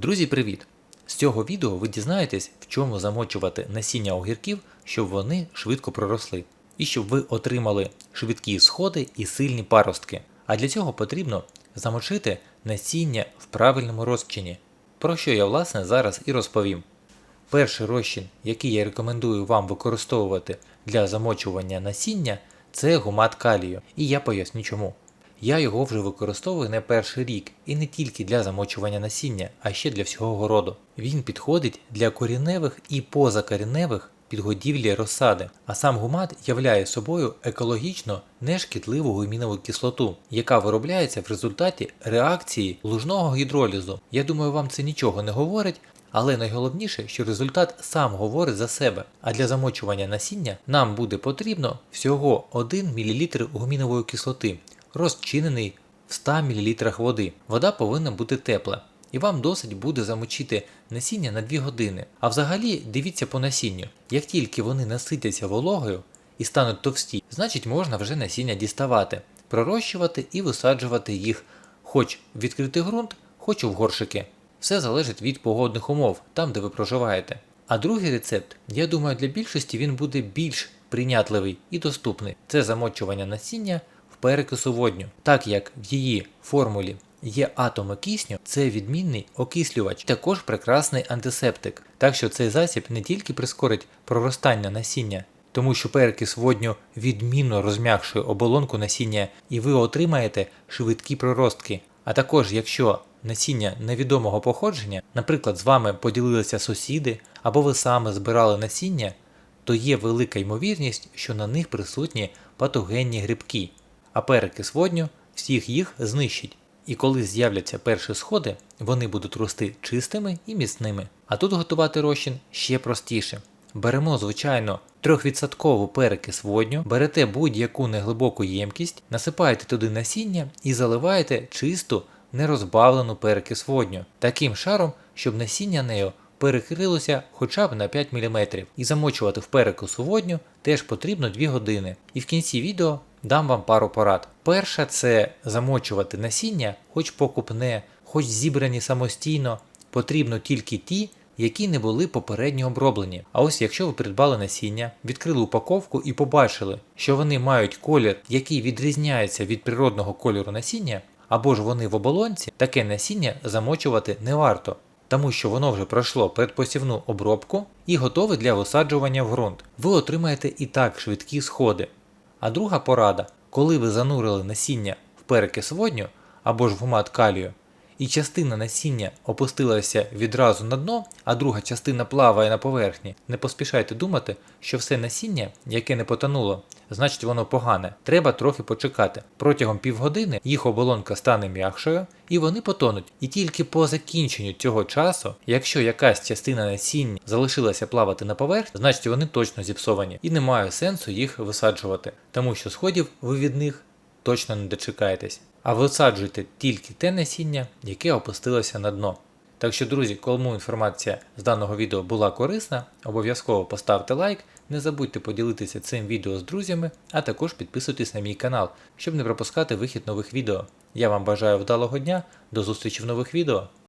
Друзі, привіт! З цього відео ви дізнаєтесь, в чому замочувати насіння огірків, щоб вони швидко проросли, і щоб ви отримали швидкі сходи і сильні паростки. А для цього потрібно замочити насіння в правильному розчині, про що я власне зараз і розповім. Перший розчин, який я рекомендую вам використовувати для замочування насіння, це гумат калію, і я поясню чому. Я його вже використовую не перший рік і не тільки для замочування насіння, а ще для всього городу. Він підходить для коріневих і позакоріневих підгодівлі розсади, а сам гумат являє собою екологічно нешкідливу гумінову кислоту, яка виробляється в результаті реакції лужного гідролізу. Я думаю, вам це нічого не говорить, але найголовніше, що результат сам говорить за себе. А для замочування насіння нам буде потрібно всього 1 мл гумінової кислоти, розчинений в 100 мл води. Вода повинна бути тепла. І вам досить буде замочити насіння на 2 години. А взагалі дивіться по насінню. Як тільки вони наситяться вологою і стануть товсті, значить можна вже насіння діставати, пророщувати і висаджувати їх хоч в відкритий ґрунт, хоч у горшики. Все залежить від погодних умов, там де ви проживаєте. А другий рецепт, я думаю, для більшості він буде більш прийнятливий і доступний. Це замочування насіння перекису водню, так як в її формулі є атоми кисню, це відмінний окислювач, також прекрасний антисептик. Так що цей засіб не тільки прискорить проростання насіння, тому що перекис водню відмінно розм'якшує оболонку насіння і ви отримаєте швидкі проростки. А також, якщо насіння невідомого походження, наприклад, з вами поділилися сусіди або ви саме збирали насіння, то є велика ймовірність, що на них присутні патогенні грибки, а перекис водню всіх їх знищить. І коли з'являться перші сходи, вони будуть рости чистими і міцними. А тут готувати розчин ще простіше. Беремо, звичайно, 3% перекис водню, берете будь-яку неглибоку ємкість, насипаєте туди насіння і заливаєте чисту, нерозбавлену перекис водню, таким шаром, щоб насіння нею перекрилося хоча б на 5 мм. І замочувати в перекису водню теж потрібно 2 години. І в кінці відео дам вам пару порад. Перша це замочувати насіння, хоч покупне, хоч зібрані самостійно, потрібно тільки ті, які не були попередньо оброблені. А ось якщо ви придбали насіння, відкрили упаковку і побачили, що вони мають колір, який відрізняється від природного кольору насіння, або ж вони в оболонці, таке насіння замочувати не варто, тому що воно вже пройшло предпосівну обробку і готове для висаджування в ґрунт. Ви отримаєте і так швидкі сходи. А друга порада, коли ви занурили насіння в перекис водню або ж в гумат калію, і частина насіння опустилася відразу на дно, а друга частина плаває на поверхні, не поспішайте думати, що все насіння, яке не потонуло, значить воно погане. Треба трохи почекати. Протягом півгодини їх оболонка стане м'якшою і вони потонуть. І тільки по закінченню цього часу, якщо якась частина насіння залишилася плавати на поверхні, значить вони точно зіпсовані і немає сенсу їх висаджувати, тому що сходів ви від них точно не дочекаєтесь. А висаджуйте тільки те насіння, яке опустилося на дно. Так що, друзі, кому інформація з даного відео була корисна, обов'язково поставте лайк, не забудьте поділитися цим відео з друзями, а також підписуйтесь на мій канал, щоб не пропускати вихід нових відео. Я вам бажаю вдалого дня, до зустрічі в нових відео.